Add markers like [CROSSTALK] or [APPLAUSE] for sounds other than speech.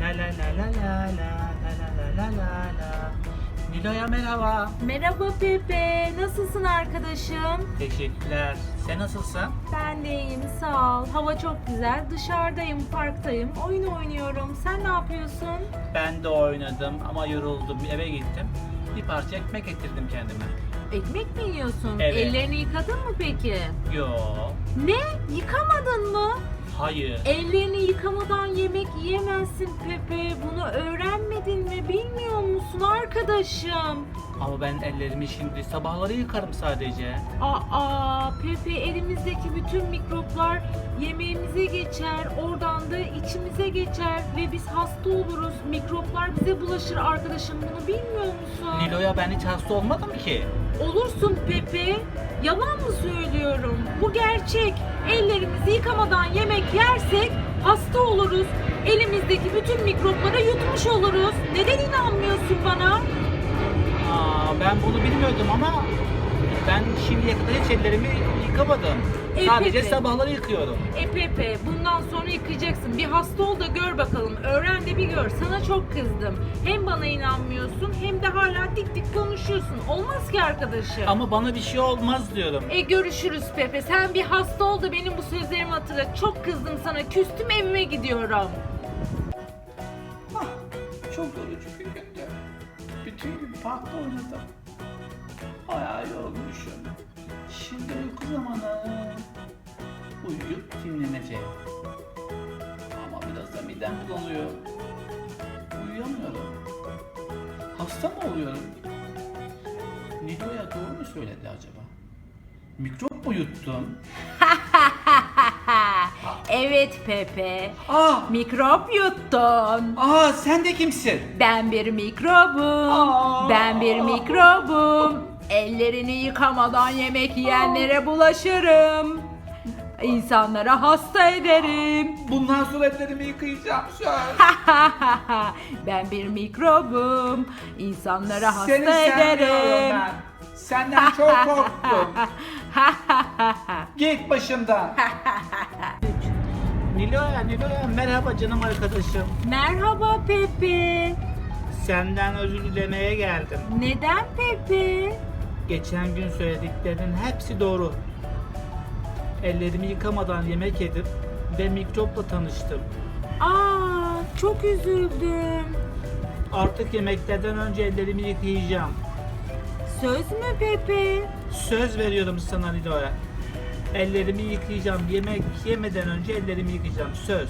La la la la la la la la la la la. Nilo'ya merhaba. Merhaba Pepe, nasılsın arkadaşım? Teşekkürler. Sen nasılsın? Ben de iyiyim, sağ ol. Hava çok güzel. Dışarıdayım, parktayım. Oyun oynuyorum. Sen ne yapıyorsun? Ben de oynadım ama yoruldum. Eve gittim. Bir parça ekmek getirdim kendime. Ekmek mi yiyorsun? Evet. Ellerini yıkadın mı peki? Yo. Ne? Yıkamadın mı? Hayır. Ellerini yıkamadan yemek yiyemezsin Pepe. Bunu öğrenmedin mi? Bilmiyor musun arkadaşım? Ama ben ellerimi şimdi sabahları yıkarım sadece. Aa, Pepe elimizdeki bütün mikroplar yemeğimize geçer, oradan da içimize geçer ve biz hasta oluruz. Mikroplar bize bulaşır arkadaşım. Bunu bilmiyor musun? Nilo'ya ben hiç hasta olmadım ki. Olursun Pepe. Yalan mı söylüyorum? Bu gerçek. Ellerimizi yıkamadan yemek yersek hasta oluruz. Elimizdeki bütün mikropları yutmuş oluruz. Neden inanmıyorsun bana? Aa, ben bunu bilmiyordum ama ben şimdiye kadar hiç ellerimi yıkamadım. E, Sadece peki. sabahları yıkıyorum. E Pepe bundan sonra yıkayacaksın. Bir hasta ol da gör bakalım. Öğren de bir gör. Sana çok kızdım. Hem bana inanmıyorsun hem hala dik dik konuşuyorsun. Olmaz ki arkadaşım. Ama bana bir şey olmaz diyorum. E görüşürüz Pepe. Sen bir hasta ol da benim bu sözlerimi hatırla. Çok kızdım sana. Küstüm evime gidiyorum. Ah, çok yorucu bir gündü. Bütün gün parkta oynadım. Bayağı yorulmuşum. Şimdi uyku zamanı. Uyuyup dinleneceğim. Ama biraz da midem bulanıyor. Hasta mı oluyorum? Nilo'ya doğru mu söyledi acaba? Mikrop mu yuttum? [LAUGHS] evet Pepe. Ah! Mikrop yuttun. Aa sen de kimsin? Ben bir mikrobum. Aa. Ben bir mikrobum. Ellerini yıkamadan yemek yiyenlere bulaşırım. İnsanlara hasta ederim. [LAUGHS] Bundan sonra ellerimi yıkayacağım söz. [LAUGHS] ben bir mikrobum. İnsanlara hasta Seni sevmiyorum ederim. ben. Senden çok korktum. [LAUGHS] Git başımdan. Nilo'ya, Nilo'ya merhaba canım arkadaşım. Merhaba Pepe. Senden özür dilemeye geldim. Neden Pepe? Geçen gün söylediklerinin hepsi doğru. Ellerimi yıkamadan yemek yedim ve mikropla tanıştım. Aa, çok üzüldüm. Artık yemeklerden önce ellerimi yıkayacağım. Söz mü Pepe? Söz veriyorum sana Nilo'ya. Ellerimi yıkayacağım. Yemek yemeden önce ellerimi yıkayacağım. Söz.